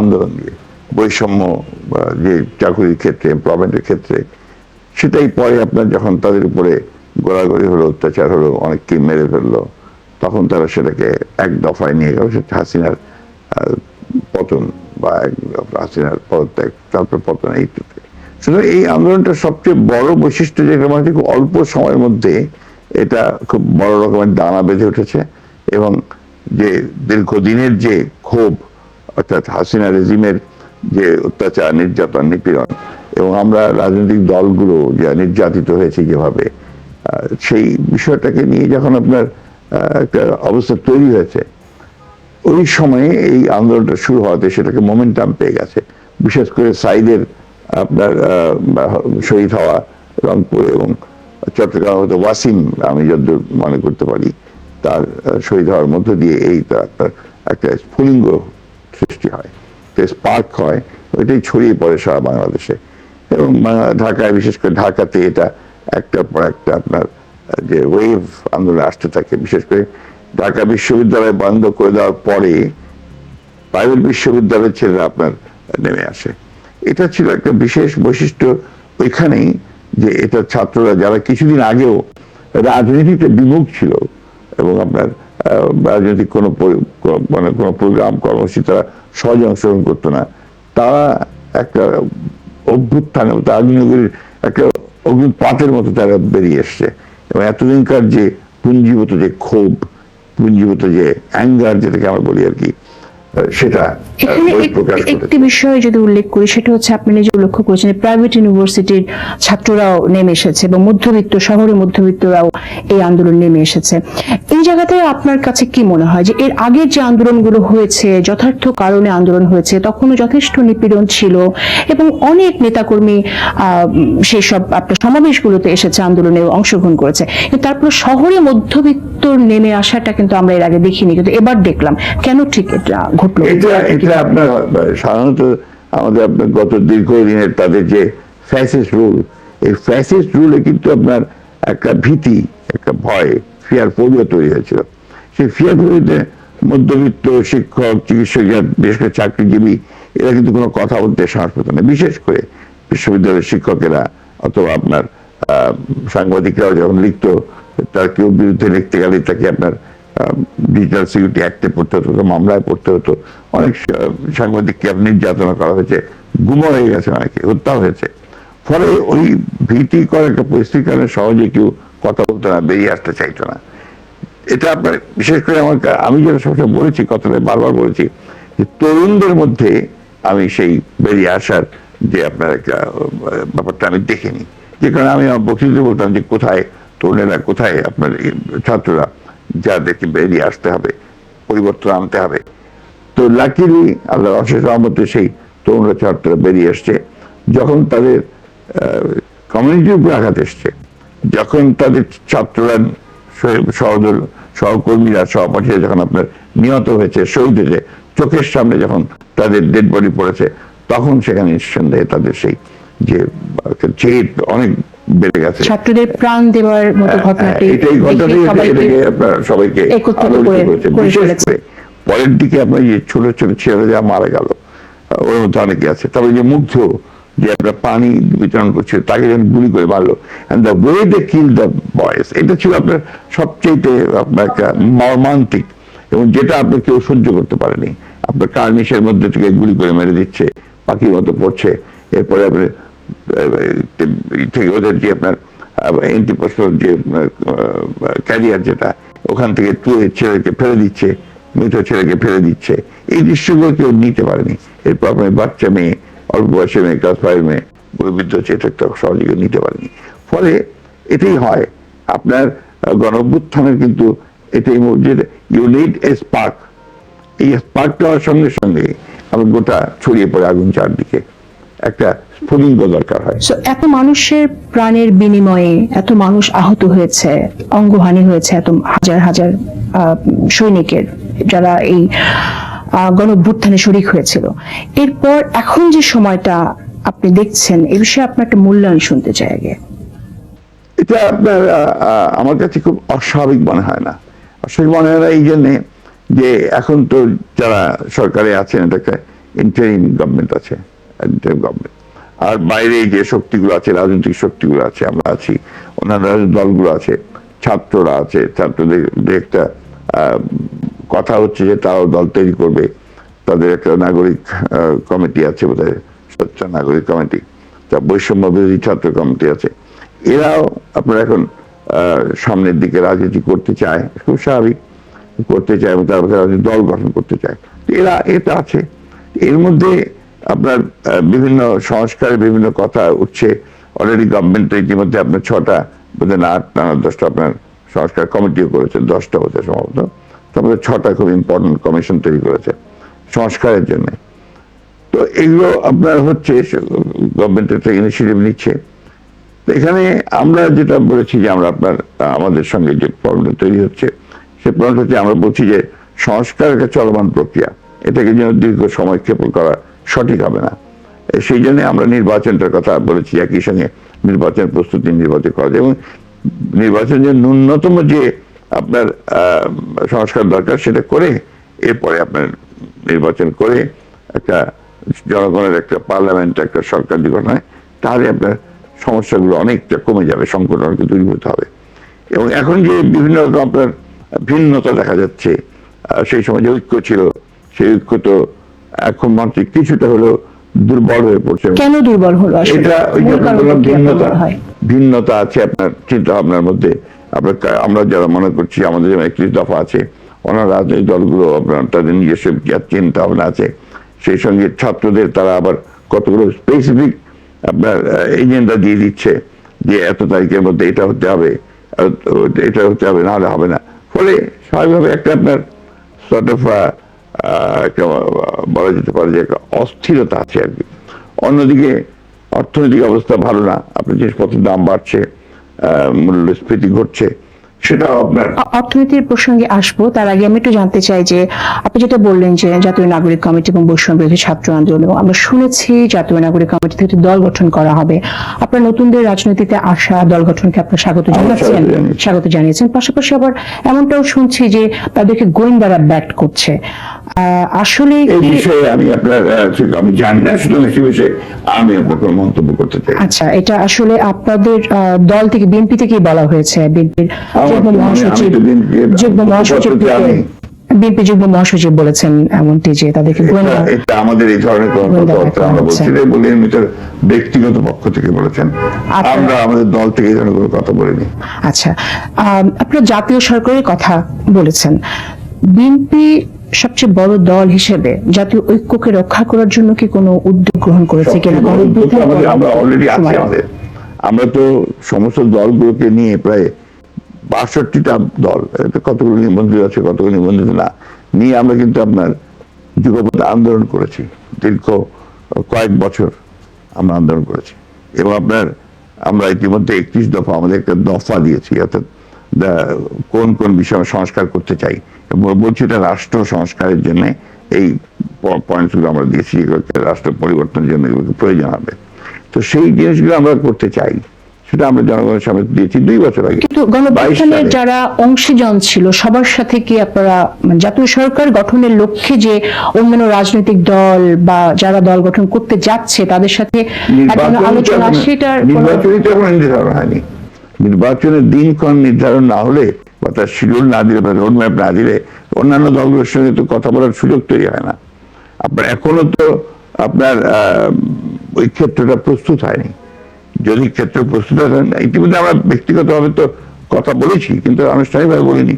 আন্দোলন দিয়ে বৈষম্য, বা যে চাকরির ক্ষেত্রে এমপ্লয়মেন্টের ক্ষেত্রে, সেটাই পরে আপনার যখন তাদের উপরে গোড়াগড়ি হলো, অত্যাচার হলো, অনেককে মেরে ফেলল, তখন তারা সেটাকে এক দফায় নিয়ে গেল সেটা হাসিনার পতন বা এক হাসিনার পদত্যাগ, তারপর পতন এই। সুতরাং এই আন্দোলনটা সবচেয়ে বড় বৈশিষ্ট্য যেটা মানে খুব অল্প সময়ের মধ্যে এটা খুব বড় রকমের দানা বেঁধে উঠেছে এবং যে দীর্ঘদিনের যে ক্ষোভ অর্থাৎ হাসিনা রেজিমের যে অত্যাচার, নির্যাতন, নিপীড়ন এবং আমরা রাজনৈতিক দলগুলো যা নির্যাতিত হয়েছে যেভাবে সেই বিষয়টাকে নিয়ে যখন আপনার একটা অবস্থা তৈরি হয়েছে, ওই সময়ে এই আন্দোলনটা শুরু হওয়াতে সেটাকে মোমেন্টাম পেয়ে গেছে। বিশেষ করে সাইদের আপনার শহীদ হওয়া রংপুর এবং চট্টগ্রাম হতে ওয়াসিম আমি যদ্দূর মনে করতে পারি, তার শহীদ হওয়ার মধ্য দিয়ে এই তো আপনার একটা স্ফুলিঙ্গ সৃষ্টি হয়। তো স্পার্ক হয়, ওইটাই ছড়িয়ে পড়ে সারা বাংলাদেশে। এবং ঢাকায়, বিশেষ করে ঢাকাতে এটা একটার পর একটা আপনার, যে ওয়েভ আন্দোলন আসতে থাকে। বিশেষ করে ঢাকা বিশ্ববিদ্যালয় বন্ধ করে দেওয়ার পরে প্রাইভেট বিশ্ববিদ্যালয়ের ছেলেরা আপনার নেমে আসে। এটা ছিল একটা বিশেষ বৈশিষ্ট্য ওইখানেই যে এটা ছাত্ররা যারা কিছুদিন আগেও রাজনীতিতে বিমুখ ছিল এবং আপনার রাজনৈতিক কোনো মানে কোনো প্রোগ্রাম, কর্মসূচি তারা সহজে অংশগ্রহণ করতো না। তারা একটা অভ্যুত্থানে আগ্নেয়গির একটা অগ্নিপাতের মতো তারা বেরিয়ে এসছে। এবং এতদিনকার যে পুঞ্জীভূত যে ক্ষোভ, পুঞ্জীভূত যে অ্যাঙ্গার যেটাকে আমরা বলি আর কি সেটা। একটি বিষয় যদি উল্লেখ করি সেটা হচ্ছে আপনি লক্ষ্য করেছেন প্রাইভেট ইউনিভার্সিটির ছাত্ররাও নেমে এসেছে এবং মধ্যবিত্ত শহরে মধ্যবিত্তরাও এই আন্দোলন নেমে এসেছে। এই জায়গাতে আপনার কাছে কি মনে হয় যে এর আগের যে আন্দোলনগুলো হয়েছে যথার্থ কারণে আন্দোলন হয়েছে তখনও যথেষ্ট নিপীড়ন ছিল এবং অনেক নেতাকর্মী আহ, সেই সব আপনার সমাবেশগুলোতে এসেছে আন্দোলনে অংশগ্রহণ করেছে। তারপর শহরে মধ্যবিত্ত নেমে আসাটা কিন্তু আমরা এর আগে দেখিনি কিন্তু এবার দেখলাম। কেন ঠিক এটা? ঘটলো। এটা এটা আপনার, সাধারণত আমাদের আপনার গত দীর্ঘদিনের তাদের যে ফ্যাসিস্ট রুল এই ফ্যাসিস্ট রুলে কিন্তু আপনার একটা ভীতি, একটা ভয় ফিয়ার ফোবিয়া তৈরি হয়েছিল। সেই ফিয়ার ফোবিয়াতে মধ্যবিত্ত শিক্ষক চিকিৎসক বিশেষ করে চাকরিজীবী, এরা কিন্তু কোনো কথা বলতে সাহস পেত না। বিশেষ করে বিশ্ববিদ্যালয়ের শিক্ষকেরা অথবা আপনার সাংবাদিকরাও যখন লিখতো, তার কেউ বিরুদ্ধে লিখতে গেলে তাকে আপনার ডিজিটাল সিকিউরিটি অ্যাক্টে পড়তে হতো মামলায় পড়তে হতো। অনেক সাংবাদিককে নির্যাতনা করা হয়েছে? গুম হয়ে গেছে অনেকে, হত্যা হয়েছে। ফলে ওই ভীতিকর একটা পরিস্থিতির কারণে সহজে কেউ কথা বলতো না, বেরিয়ে আসতে চাইতো না। এটা আপনার, বিশেষ করে আমার আমি যেটা সবসময় বলেছি, কথাটা বারবার বলেছি, যে তরুণদের মধ্যে আমি সেই বেরিয়ে আসার যে আপনার একটা ব্যাপারটা আমি দেখিনি। যে কারণে আমি আমার বক্তৃতা বলতাম যে কোথায় তরুণেরা, কোথায় আপনার ছাত্ররা যাদেরকে বেরিয়ে আসতে হবে, পরিবর্তন আনতে হবে। তো লাকিলি আল্লাহ অশেষ রহমতে সেই তরুণরা ছাত্ররা বেরিয়ে এসছে। যখন তাদের কমিউনিটির উপর আঘাত এসছে, যখন তাদের ছাত্ররা সহদল, সহকর্মীরা, সহপাঠীরা যখন আপনার নিহত হয়েছে, শহীদ হয়েছে, চোখের সামনে যখন তাদের ডেড বডি পড়েছে, তখন সেখানে নিঃসন্দেহে তাদের সেই যে অনেক বেড়ে গেছে। ছাত্রদের প্রাণ দেওয়ার মতো ঘটনাটি হ্যাঁ, ঘটনাটি সবাইকে এটাকে আপনার সবাইকে একত্রিত করেছে। বিশেষ করে পরের দিকে আপনার যে ছোট ছোট ছেলে যা মারা গেল। ওর মধ্যে অনেকে আছে। তারপরে যে মুগ্ধ যে আপনার পানি বিতরণ তাকে যখন গুলি করে মারলো। And the way they kill the boys এটা ছিল আপনার সবচেয়ে আপনার একটা মর্মান্তিক এবং যেটা আপনার কেউ সহ্য করতে পারেনি। আপনার কার্নিশের মধ্যে থেকে গুলি করে মেরে দিচ্ছে পাখির মতো পড়ছে। এরপরে আপনার থেকে ওদের যে আপনার এন্টিপোস্টাল যে ক্যারিয়ার যেটা, ওখান থেকে ছেলেকে ফেলে দিচ্ছে, মৃত ছেলেকে ফেলে দিচ্ছে। এই দৃশ্যগুলো কেউ নিতে পারেনি। এরপর আপনার বাচ্চা মেয়ে, অল্প বয়সের মেয়ে ক্লাস ফাইভ মেয়ে বৈবিধ্য সহজে কেউ নিতে পারেনি। ফলে এটাই হয়, আপনার গণ কিন্তু এটাই যে ইউ নিড এ স্পার্ক এই স্পার্কটা হওয়ার সঙ্গে সঙ্গে আমার গোটা ছড়িয়ে পড়ে আগুন চারদিকে। একটা স্ফুলিঙ্গ দরকার হয়। এত মানুষের প্রাণের বিনিময়ে এত মানুষ আহত হয়েছে অঙ্গহানি হয়েছে এত হাজার হাজার সৈনিকের যারা এই গণভ্যুত্থানে শরিক হয়েছিল। এরপর এখন যে সময়টা আপনি দেখছেন এ বিষয়ে আপনার একটা মূল্যায়ন শুনতে চাই আগে। এটা আপনার আমার কাছে খুব অস্বাভাবিক মনে হয় না। অস্বাভাবিক মনে হয় না এই জন্যে যে এখন তো যারা সরকারে আছেন এটাকে ইন্টারিম গভর্নমেন্ট আছে। গভর্নমেন্ট আর বাইরে যে শক্তিগুলো আছে, রাজনৈতিক শক্তিগুলো আছে, আমরা আছি। অন্যান্য দলগুলো আছে, ছাত্ররা আছে, ছাত্রদের একটা কথা হচ্ছে যে তারাও দল তৈরি করবে। তাদের একটা নাগরিক কমিটি আছে বোধহয়, স্বচ্ছ নাগরিক কমিটি তা বৈষম্য বিরোধী ছাত্র কমিটি আছে। এরাও আপনার এখন সামনের দিকে রাজনীতি করতে চায়, খুব স্বাভাবিক, করতে চায় এবং তার মধ্যে রাজনৈতিক দল গঠন করতে চায়। এরা এটা আছে। এর মধ্যে আপনার বিভিন্ন সংস্কারের বিভিন্ন কথা উঠছে। অলরেডি গভর্নমেন্ট ইতিমধ্যে আপনার ছটা বোধ না আটটা না দশটা আপনার সংস্কার কমিটিও করেছে, দশটা হতে সম্ভবত। তারপরে ছটা খুব ইম্পর্টেন্ট কমিশন তৈরি করেছে সংস্কারের জন্য। তো এগুলো আপনার হচ্ছে গভর্নমেন্ট একটা ইনিশিয়েটিভ নিচ্ছে। তো এখানে আমরা যেটা বলেছি যে আমরা আপনার, আমাদের সঙ্গে যে প্রবলেম তৈরি হচ্ছে, সে প্রবলেম হচ্ছে আমরা বলছি যে সংস্কার একটা চলমান প্রক্রিয়া। এটাকে যেন দীর্ঘ সময় ক্ষেপণ করা সঠিক হবে না। সেই জন্য আমরা নির্বাচনটার কথা বলেছি, একই সঙ্গে নির্বাচন প্রস্তুতি নির্বাচন করা এবং নির্বাচন যে ন্যূনতম যে আপনার সংস্কার দরকার, সেটা করে এরপরে আপনার নির্বাচন করে একটা জনগণের একটা পার্লামেন্ট, একটা সরকার গঠন হয়, তাহলে আপনার সমস্যাগুলো অনেকটা কমে যাবে, সংকট অনেক দূরীভূত হবে। এবং এখন যে বিভিন্ন রকম আপনার ভিন্নতা দেখা যাচ্ছে সেই সময় যে ঐক্য ছিল, সেই ঐক্য তো এখন মাত্র কিছুটা হলেও দুর্বল হয়ে পড়ছে। কেন দুর্বল হলো এটা ওই যে বললাম ভিন্নতা ভিন্নতা আছে আপনার চিন্তা ভাবনার মধ্যে। আপনার আমরা যারা মনে করছি আমাদের যেমন একত্রিশ দফা আছে অন্য রাজনৈতিক দলগুলো আপনার তাদের নিজস্ব চিন্তা ভাবনা আছে। সেই সঙ্গে ছাত্রদের তারা আবার কতগুলো স্পেসিফিক আপনার এজেন্ডা দিয়ে দিচ্ছে যে এত তারিখের মধ্যে এটা হতে হবে এটা হতে হবে নাহলে হবে না। ফলে স্বাভাবিকভাবে একটা আপনার সর্ট অফ একটা আহ, বলা যেতে পারে যে একটা অস্থিরতা আছে আর কি। অন্যদিকে অর্থনৈতিক অবস্থা ভালো না আপনার জিনিসপত্রের দাম বাড়ছে মূল্যস্ফীতি ঘটছে সেটাও আপনার অর্থনীতির প্রসঙ্গে আসব তার আগে আমি একটু জানতে চাই যে আপনি যেটা বললেন যে জাতীয় নাগরিক কমিটি এবং বৈষম্য বিরোধী ছাত্র আন্দোলন আমরা শুনেছি জাতীয় নাগরিক কমিটি থেকে দল গঠন করা হবে। আপনার নতুনদের রাজনীতিতে আসা দল গঠনকে আপনার স্বাগত জানাচ্ছেন স্বাগত জানিয়েছেন। পাশাপাশি আবার এমনটাও শুনছি যে তাদেরকে গোয়েন্দারা ব্যাট করছে। আসলে এই বিষয়ে আমি আপনার আমি জানি না সুতরাং সে বিষয়ে আমি আপনার মন্তব্য করতে চাই আচ্ছা এটা আসলে আপনাদের দল থেকে বিএনপি থেকেই বলা হয়েছে বিএনপির যুগ্ম মহাসচিব যুগ্ম বিএনপি যুগ্ম মহাসচিব বলেছেন এমনটি যে তাদেরকে এটা- আমাদের এই ধরনের কোনো কথাবার্তা আমরা বলছি না বলে এর ব্যক্তিগত পক্ষ থেকে বলেছেন। আপনারা- আমরা আমাদের দল থেকে এই ধরনের কোনো কথা বলিনি। আচ্ছা আপনারা জাতীয় সরকারের কথা বলেছেন। বিএনপি সবচেয়ে বড় দল হিসেবে জাতীয় ঐক্যকে রক্ষা করার জন্য কি কোনো উদ্যোগ গ্রহণ করেছে কিনা? আমরা অলরেডি আছি আমাদের। আমরা তো সমস্ত দলগুলোকে নিয়ে প্রায় বাষট্টিটা দল কতগুলো নিবন্ধিত আছে কতগুলো নিবন্ধিত না নিয়ে আমরা কিন্তু আপনার যুগপথ আন্দোলন করেছি। দীর্ঘ কয়েক বছর আমরা আন্দোলন করেছি। এবং আপনার আমরা ইতিমধ্যে একত্রিশ দফা আমাদের একটা দফা দিয়েছি অর্থাৎ কোন কোন বিষয়ে সংস্কার করতে চাই বলছি এটা রাষ্ট্র সংস্কারের জন্য এই পয়েন্টসগুলো আমরা দিয়েছি রাষ্ট্র পরিবর্তনের জন্য প্রয়োজন হবে। তো সেই জিনিসগুলো আমরা করতে চাই। সেটা আমরা জনগণের সামনে দিয়েছি দুই বছর আগে। কিন্তু 22 যারা অংশীজন ছিল সবার সাথে কি আপনারা মানে জাতীয় সরকার গঠনের লক্ষ্যে যে অন্যান্য রাজনৈতিক দল বা যারা দল গঠন করতে যাচ্ছে তাদের সাথে আলোচনা সেটার নির্বাচনী তো এখনও নির্ধারণ হয়নি। নির্বাচনের দিনক্ষণ নির্ধারণ না হলে বা তার শিডিউল না দিলে বা রোড ম্যাপ না দিলে অন্যান্য দলগুলোর সঙ্গে তো কথা বলার সুযোগ তৈরি হয় না। আপনার এখনও তো আপনার ওই ক্ষেত্রটা প্রস্তুত হয়নি। যদি ক্ষেত্র প্রস্তুত হয় ইতিমধ্যে আমরা ব্যক্তিগতভাবে তো কথা বলেছি, কিন্তু আনুষ্ঠানিকভাবে বলিনি।